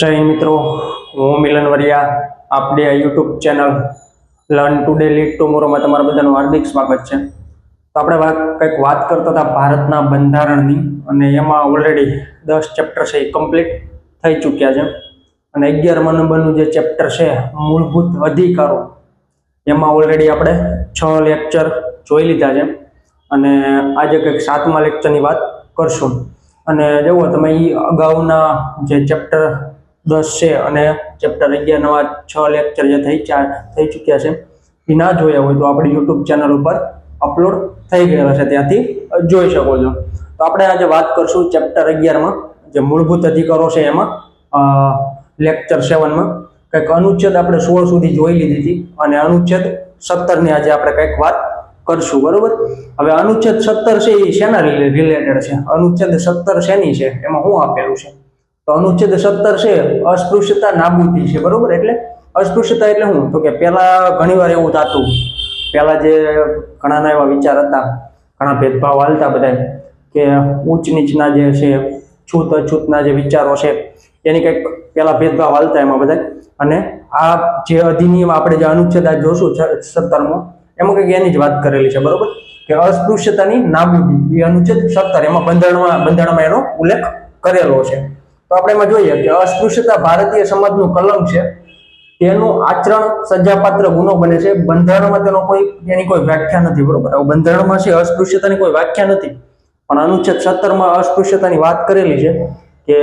જય મિત્રો, હું મિલન વરિયા આપણી આ YouTube channel learn today lead ટુમોરોમાં તમારા બધાનું હાર્દિક સ્વાગત છે. તો આપણે વાત, કંઈક વાત કરતા હતા ભારતના બંધારણની, અને એમાં ઓલરેડી દસ ચેપ્ટર છે એ કમ્પ્લીટ થઈ ચૂક્યા છે. અને અગિયારમા નંબરનું જે ચેપ્ટર છે, મૂળભૂત અધિકારો, એમાં ઓલરેડી આપણે છ લેક્ચર જોઈ લીધા છે. અને આજે કંઈક સાતમા લેક્ચરની વાત કરશું. અને જુઓ, તમે એ અગાઉના જે ચેપ્ટર દસ છે અને ચેપ્ટર અગિયાર નવા છ લેક્ચર જે થઈ ચા થઈ ચૂક્યા છે. એ ના જોયા હોય તો આપણી યુટ્યુબ ચેનલ ઉપર અપલોડ થઈ ગયેલા છે. ત્યાંથી જોઈ શકો છો. તો આપણે આજે વાત કરશું ચેપ્ટર અગિયારમાં, જે મૂળભૂત અધિકારો છે એમાં લેક્ચર સેવનમાં. કંઈક અનુચ્છેદ આપણે સોળ સુધી જોઈ લીધી હતી અને અનુચ્છેદ સત્તરની આજે આપણે કંઈક વાત કરશું, બરોબર? હવે અનુચ્છેદ સત્તર છે એ શેના રિલેટેડ છે? અનુચ્છેદ સત્તર શેની છે? એમાં શું આપેલું છે. તો અનુચ્છેદ સત્તર છે, અસ્પૃશ્યતા નાબૂદી છે, બરોબર? એટલે અસ્પૃશ્યતા એટલે શું? તો કે પહેલા ઘણીવાર એવું થતું, પહેલા જે ઘણાના એવા વિચાર હતા, ઘણા ભેદભાવ હાલતા બધા કે ઊંચ નીચના જે છે, છૂત અછૂતના જે વિચારો છે, એની કંઈક પહેલા ભેદભાવ હાલતા એમાં બધા અને આ જે અધિનિયમ આપણે જે અનુચ્છેદ જોશું સત્તરમો, એમાં કંઈક એની જ વાત કરેલી છે, બરોબર? કે અસ્પૃશ્યતાની નાબૂદી, એ અનુચ્છેદ સત્તર, એમાં બંધારણમાં બંધારણમાં એનો ઉલ્લેખ કરેલો છે. તો આપણે એમાં જોઈએ કે અસ્પૃશ્યતા ભારતીય સમાજનું કલમ છે. તેનું આચરણ સજાપાત્ર ગુનો બને છે. બંધારણમાં તેનો કોઈ એની કોઈ વ્યાખ્યા નથી, બરોબર? બંધારણમાં છે અસ્પૃશ્યતાની કોઈ વ્યાખ્યા નથી. પણ અનુચ્છેદ સત્તરમાં અસ્પૃશ્યતાની વાત કરેલી છે કે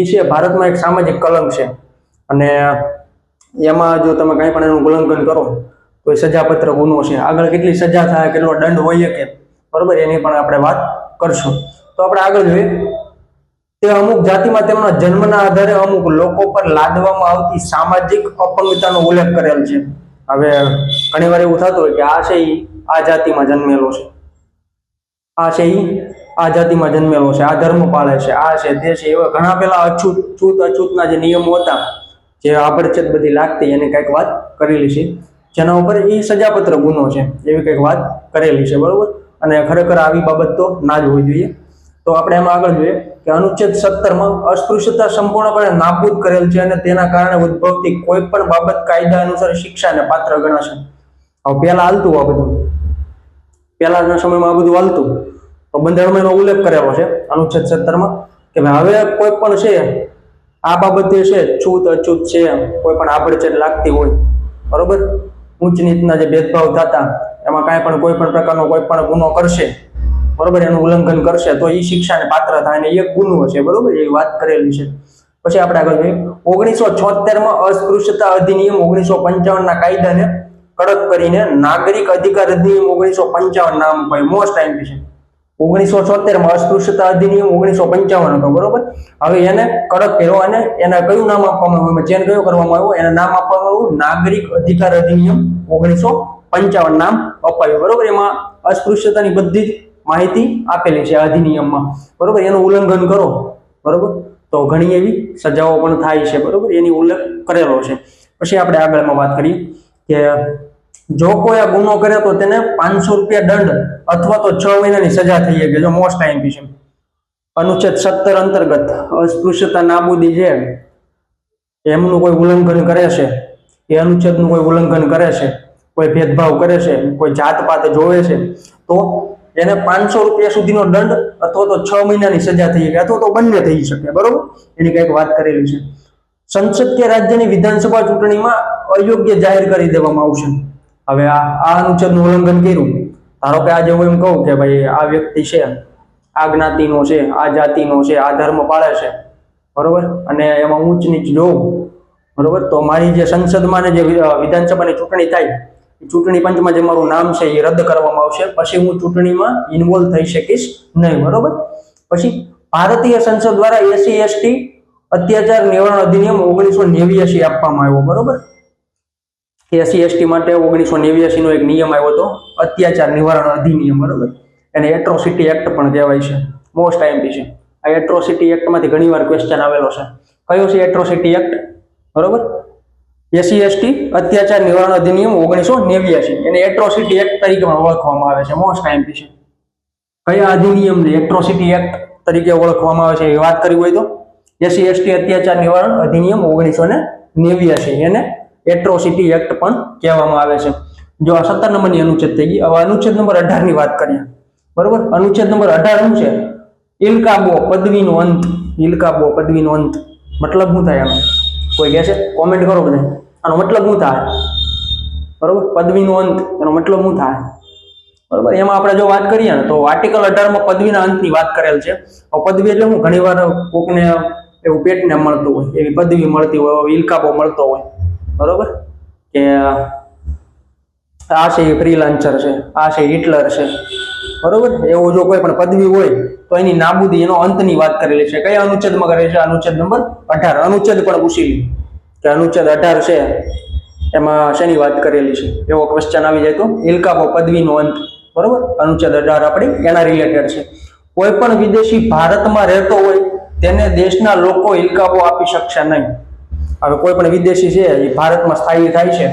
એ છે ભારતમાં એક સામાજિક કલમ છે. અને એમાં જો તમે કંઈ પણ એનું ઉલ્લંઘન કરો, તો એ સજાપત્ર ગુનો છે. આગળ કેટલી સજા થાય, કેટલો દંડ હોય કે, બરોબર? એની પણ આપણે વાત કરશું. તો આપણે આગળ જોઈએ. તે અમુક જાતિમાં તેમના જન્મના આધારે અમુક લોકો પર લાદવામાં આવતી સામાજિક અપંગતાનો ઉલ્લેખ કરેલ છે. હવે ઘણી વાર એવું થતું હોય કે આ છે આ જાતિમાં જન્મેલો છે. આ છે આ જાતિમાં જન્મેલો છે. આ ધર્મ પાળે છે. આ છે તે છે. એવા ઘણા પેલા અછૂત, છૂત અછૂતના જે નિયમો હતા, જે આભડછેદ બધી લાગતી એને કંઈક વાત કરેલી છે. જેના ઉપર એ સજાપત્ર ગુનો છે. એવી કંઈક વાત કરેલી છે. બરોબર? અને ખરેખર આવી બાબત તો ના જ હોવી જોઈએ. તો આપણે એમાં આગળ જોઈએ કે અનુચ્છેદ સત્તરમાં અસ્પૃશ્યતા સંપૂર્ણપણે નાબૂદ કરેલ છે અને તેના કારણે ઉદ્ભવતી કોઈ પણ બાબત કાયદા અનુસાર શિક્ષાને પાત્ર ગણાશે. હવે પહેલા હાલતું આ બધું. પહેલાના સમયમાં આ બધું હાલતું. તો બંધારણમાં એનો ઉલ્લેખ કરેલો છે અનુચ્છેદ સત્તરમાં કે હવે કોઈ પણ છે, આ બાબતે છે, છૂત, અછૂત છે, કોઈ પણ આભડછેડ લાગતી હોય, બરોબર? ઊંચ નીચના જે ભેદભાવ થતા, એમાં કાંઈ પણ કોઈ પણ પ્રકારનો કોઈ પણ ગુનો કરશે. બરોબર, એનું ઉલ્લંઘન કરશે તો એ શિક્ષાને પાત્ર થાય અને એક ગુનો છે, બરોબર? એ વાત કરેલી છે. પછી આપણે આગળ જોઈએ. ઓગણીસો છોતેરમાં અસ્પૃશ્યતા અધિનિયમ ઓગણીસો પંચાવનના કાયદાને કડક કરીને નાગરિક અધિકાર અધિનિયમ ઓગણીસો પંચાવન નામ હોય મોસ્ટ ટાઈમ છે. ઓગણીસો છોતેરમાં અસ્પૃશ્યતા અધિનિયમ ઓગણીસો પંચાવન હતો, બરોબર? હવે એને કડક કર્યો અને એના કયું નામ આપવામાં આવ્યું? ચેન્જ કયો કરવામાં આવ્યો? એના નામ આપવામાં આવ્યું નાગરિક અધિકાર અધિનિયમ ઓગણીસો પંચાવન નામ અપાયું, બરોબર? એમાં અસ્પૃશ્યતાની બધી જ માહિતી આપેલી છે અધિનિયમમાં. બરોબર? એનું ઉલ્લંઘન કરો. બરોબર? તો ઘણી એવી સજાઓ પણ થાય છે. બરોબર? એની ઉલ્લેખ કરેલો છે. પછી આપણે આગળમાં વાત કરીએ કે જો કોઈ આ ગુનો કરે તો તેને પાંચસો રૂપિયા દંડ અથવા તો છ મહિનાની સજા થઈ શકે, જો મોસ્ટ ટાઈમ છે. અનુચ્છેદ સત્તર અંતર્ગત અસ્પૃશ્યતા નાબૂદી છે એમનું કોઈ ઉલ્લંઘન કરે છે, એ અનુચ્છેદનું કોઈ ઉલ્લંઘન કરે છે, કોઈ ભેદભાવ કરે છે, કોઈ જાત પાત જોવે છે, તો એને પાંચસો રૂપિયા સુધીનો દંડ અથવા તો છ મહિનાની સજા થઈ શકે અથવા તો બંને થઈ શકે, બરોબર? એની કંઈક વાત કરેલી છે. સંસદ કે રાજ્યની વિધાનસભા ચૂંટણીમાં અયોગ્ય જાહેર કરી દેવામાં આવશે. હવે આ આ અનુચ્છેદનું ઉલ્લંઘન કર્યું. ધારો કે આજે હું એમ કહું કે ભાઈ આ વ્યક્તિ છે, આ જ્ઞાતિનો છે, આ જાતિનો છે, આ ધર્મ પાળે છે, બરોબર? અને એમાં ઊંચ નીચ જોઉં, બરોબર? તો મારી જે સંસદમાં જે વિધાનસભાની ચૂંટણી થાય ચૂંટણી પંચમાં જે મારું નામ છે એ રદ કરવામાં આવશે. પછી હું ચૂંટણીમાં ઇન્વોલ્વ થઈ શકીશ નહીં, બરોબર? પછી ભારતીય સંસદ દ્વારા એસસી, એસટી અત્યાચાર નિવારણ અધિનિયમ ઓગણીસો નેવ્યાસી આપવામાં આવ્યો, બરોબર? એસસી, એસટી માટે ઓગણીસો નેવ્યાસી નો એક નિયમ આવ્યો હતો, અત્યાચાર નિવારણ અધિનિયમ, બરોબર? એને એટ્રોસિટી એક્ટ પણ કહેવાય છે મોસ્ટ આઈએમપી છે. આ એટ્રોસિટી એક્ટમાંથી ઘણીવાર ક્વેશ્ચન આવેલો છે. કયો છે એટ્રોસિટી એક્ટ બરોબર? એસસી, એસટી, અત્યાચાર નિવારણ અધિનિયમ ઓગણીસો નેવ્યાસી એને એટ્રોસિટી એક્ટ તરીકે ઓળખવામાં આવે છે મોસ્ટ આઈએમપી છે. કયા અધિનિયમને એટ્રોસિટી એક્ટ તરીકે ઓળખવામાં આવે છે એ વાત કરી હોય તો? એસી એસટી અત્યાચાર નિવારણ અધિનિયમ ઓગણીસો ને નેવ્યાસી એને એટ્રોસિટી એક્ટ પણ કહેવામાં આવે છે. જો આ સત્તર નંબરની અનુચ્છેદ થઈ ગઈ, હવે અનુચ્છેદ નંબર અઢારની વાત કરીએ. બરોબર? અનુચ્છેદ નંબર અઢાર શું છે? ઇલકાબો પદવીનો અંત, ઇલકાબો પદવીનો અંત. મતલબ શું થાય આનો કોઈ કહે છે કોમેન્ટ કરો બધા. આનો મતલબ શું થાય? બરોબર? પદવીનો અંત. એનો મતલબ શું થાય? બરોબર? એમાં આપણે જો વાત કરીએ ને, તો આર્ટિકલ અઢારમાં પદવીના અંતની વાત કરેલ છે. પદવી એટલે હું ઘણીવાર કોકને એવું પેટને મળતું હોય, એવી પદવી મળતી હોય ઇલકાબો મળતો હોય. બરોબર? કે આ છે ફ્રીલાન્સર છે, આ છે હિટલર છે. બરોબર? એવું જો કોઈ પણ પદવી હોય તો એની નાબૂદી એનો અંતની વાત કરેલી છે. કયા અનુચ્છેદમાં કરે છે? અનુચ્છેદ નંબર અઢાર. અનુચ્છેદ પણ પૂછી લીધું કે અનુચ્છેદ અઢાર છે, એમાં શેની વાત કરેલી છે? એવો ક્વેશ્ચન આવી જાય તો, ઇલકાબો પદવીનો અંત. બરોબર? અનુચ્છેદ અઢાર આપણી એના રિલેટેડ છે. કોઈ પણ વિદેશી ભારતમાં રહેતો હોય, તેને દેશના લોકો ઇલકાબો આપી શકશે નહીં. હવે કોઈ પણ વિદેશી છે, એ ભારતમાં સ્થાયી થાય છે,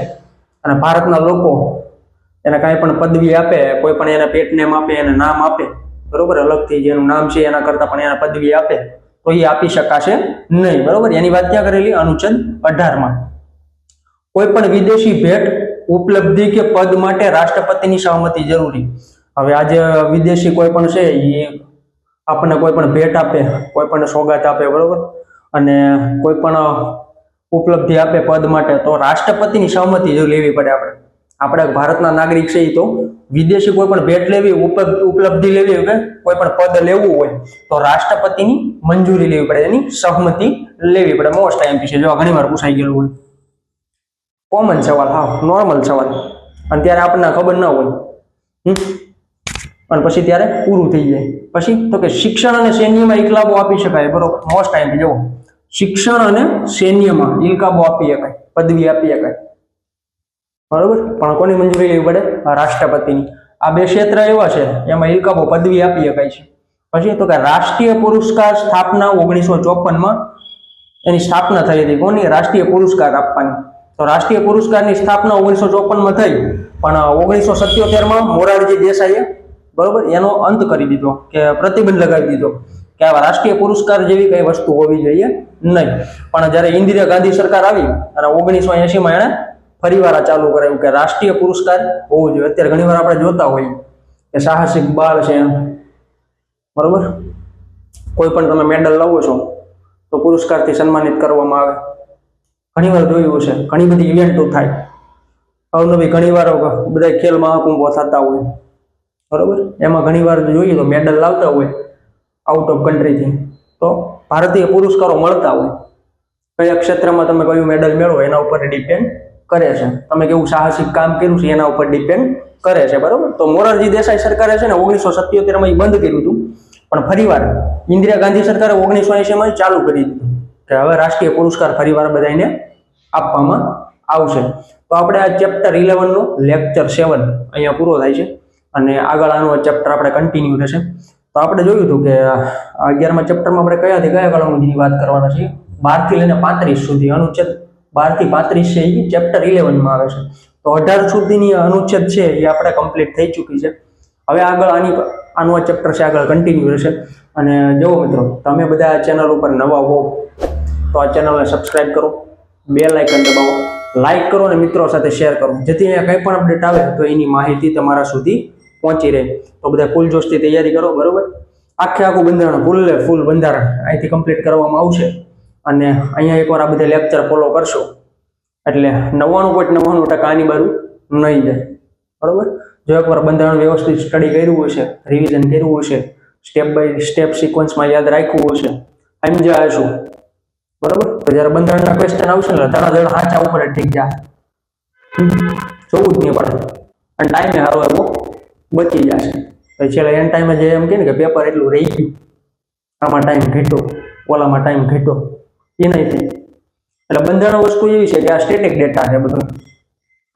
અને ભારતના લોકો એને કાંઈ પણ પદવી આપે, કોઈ પણ એને પેટ નેમ આપે, એને નામ આપે બરોબર? અલગથી જેનું નામ છે, એના કરતાં પણ એને પદવી આપે, તો એ આપી શકાશે નહીં. બરોબર? એની વાત ક્યાં કરેલી? અનુચ્છેદ અઢારમાં. કોઈ પણ વિદેશી ભેટ ઉપલબ્ધિ કે પદ માટે રાષ્ટ્રપતિની સહમતિ જરૂરી. હવે આજે વિદેશી કોઈ પણ છે, એ આપણને કોઈ પણ ભેટ આપે, કોઈ પણ સોગાત આપે, બરોબર? અને કોઈ પણ ઉપલબ્ધિ આપે પદ માટે, તો રાષ્ટ્રપતિની સહમતિ જો લેવી પડે આપણે. આપણે ભારતના નાગરિક છે એ તો. વિદેશી કોઈ પણ ભેટ લેવી ઉપ- ઉપલબ્ધિ લેવી કે કોઈ પણ પદ લેવું હોય, તો રાષ્ટ્રપતિની મંજૂરી લેવી પડે, એની સહમતિ લેવી પડે મોસ્ટ આઈએમપી છે. જો ઘણી વાર પૂછાઈ ગયેલું હોય. કોમન સવાલ, હા નોર્મલ સવાલ. અને ત્યારે આપણને ખબર ના હોય? અને પછી ત્યારે પૂરું થઈ જાય. પછી તો કે શિક્ષણ અને સૈન્યમાં ઇકલાબો આપી શકાય, બરોબર? મોસ્ટ ટાઈમ જુઓ શિક્ષણ અને સૈન્યમાં ઇલકાબો આપી શકાય, પદવી આપી શકાય. બરોબર? પણ કોની મંજૂરી લેવી પડે? રાષ્ટ્રપતિની. આ બે ક્ષેત્ર એવા છે, એમાં ઇલકાબો પદવી આપી શકાય છે. પછી તો કે રાષ્ટ્રીય પુરસ્કાર સ્થાપના ઓગણીસો ચોપનમાં એની સ્થાપના થઈ હતી. કોની? રાષ્ટ્રીય પુરસ્કાર આપવાની. તો રાષ્ટ્રીય પુરસ્કારની સ્થાપના ઓગણીસો ચોપનમાં થઈ. પણ ઓગણીસો સત્યોતેરમાં મોરારજી દેસાઈએ, બરોબર, એનો અંત કરી દીધો કે પ્રતિબંધ લગાવી દીધો કે આવા રાષ્ટ્રીય પુરસ્કાર જેવી કઈ વસ્તુ હોવી જોઈએ નહીં. પણ જ્યારે ઇન્દિરા ગાંધી સરકાર આવી અને ઓગણીસો એંશીમાં એણે ફરીવાર આ ચાલુ કરાયું કે રાષ્ટ્રીય પુરસ્કાર હોવો જોઈએ. અત્યારે ઘણીવાર આપણે જોતા હોઈએ કે સાહસિક બાળ છે. બરોબર? કોઈ પણ તમે મેડલ લાવો છો, તો પુરસ્કારથી સન્માનિત કરવામાં આવે. ઘણીવાર જોયું છે ઘણી બધી ઇવેન્ટો થાય. અવનવી ઘણીવાર બધા ખેલ મહાકુંભો થતા હોય. બરોબર? એમાં ઘણીવાર જોઈએ તો મેડલ લાવતા હોય આઉટ ઓફ કન્ટ્રીથી તો ભારતીય પુરસ્કારો મળતા હોય. કયા ક્ષેત્રમાં તમે કયું મેડલ મેળવો, એના ઉપર ડિપેન્ડ કરે છે. તમે કેવું સાહસિક કામ કર્યું છે, એના ઉપર ડિપેન્ડ કરે છે, બરોબર? તો મોરારજી દેસાઈ સરકારે છે ને ઓગણીસો સત્યોતેરમાં એ બંધ કર્યું હતું. પણ ફરીવાર ઇન્દિરા ગાંધી સરકારે ઓગણીસો એંશીમાં ચાલુ કરી દીધું. કે હવે રાષ્ટ્રીય પુરસ્કાર ફરીવાર બધાને આપવામાં આવશે. તો આપણે આ ચેપ્ટર ઇલેવનનો લેક્ચર સેવન અહીંયા પૂરો થાય છે. અને આગળ આનું ચેપ્ટર આપણે કન્ટિન્યુ રહેશે તો આપણે જોયું હતું કે અગિયારમાં ચેપ્ટરમાં આપણે કયાથી કયા કલમ સુધીની વાત કરવાના છીએ? બારથી લઈને પાંત્રીસ સુધી અનુચ્છેદ બારથી પાંત્રીસ છે એ ચેપ્ટર ઇલેવનમાં આવે છે. તો અઢાર સુધીની અનુચ્છેદ છે એ આપણે કમ્પ્લીટ થઈ ચૂકી છે. હવે આગળ આની આનું આ ચેપ્ટર છે, આગળ કન્ટિન્યુ રહેશે. અને જુઓ મિત્રો, તમે બધા આ ચેનલ ઉપર નવા હો, તો આ ચેનલને સબસ્ક્રાઇબ કરો બે લાઇકન દબાવો લાઇક કરો અને મિત્રો સાથે શેર કરો. જેથી અહીંયા કંઈ પણ અપડેટ આવે તો એની માહિતી તમારા સુધી પહોંચી રહે. તો બધા ફૂલ જોશથી તૈયારી કરો, બરાબર? આખે આખું બંધારણ ફૂલ ફૂલ બંધારણ અહીંથી કમ્પ્લીટ કરવામાં આવશે. અને અહીંયા એકવાર આ બધા લેક્ચર ફોલો કરશો. એટલે નવ્વાણું પોઈન્ટ નવ્વાણું ટકા આની બાજુ નહીં જાય. બરોબર? જો એકવાર બંધારણ વ્યવસ્થિત સ્ટડી કર્યું હશે રિવિઝન કર્યું હશે સ્ટેપ બાય સ્ટેપ સિક્વન્સમાં યાદ રાખ્યું હશે સમજ્યા હશું બરોબર? તો જ્યારે બંધારણના ક્વેશ્ચન આવશે ને ધડાધડ હાચા ઉપર ઠીક જાય. જોવું જ નહીં પડે. અને ટાઈમે સારો એવો બચી જશે. પછી છેલ્લે એન ટાઈમે જે એમ કે ને કે પેપર એટલું રહી ગયું. આમાં ટાઈમ ઘટ્યો, ઓલામાં ટાઈમ ઘટ્યો. એ નહીં થાય. એટલે બંધારણ વસ્તુ એવી છે કે આ સ્ટેટિક ડેટા છે બધું.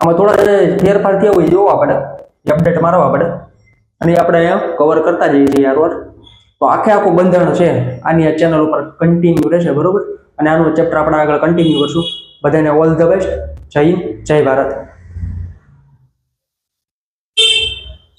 આમાં થોડા ફેરફાર થયા હોય જોવા પડે અપડેટ મારવા પડે. અને આપણે કવર કરતા જઈએ છીએ યાર તો આખે આખું બંધારણ છે, આની આ ચેનલ ઉપર કન્ટિન્યુ રહેશે, બરોબર? અને આનું ચેપ્ટર આપણે આગળ કન્ટિન્યુ કરશું. બધાને ઓલ ધ બેસ્ટ જય જય ભારત.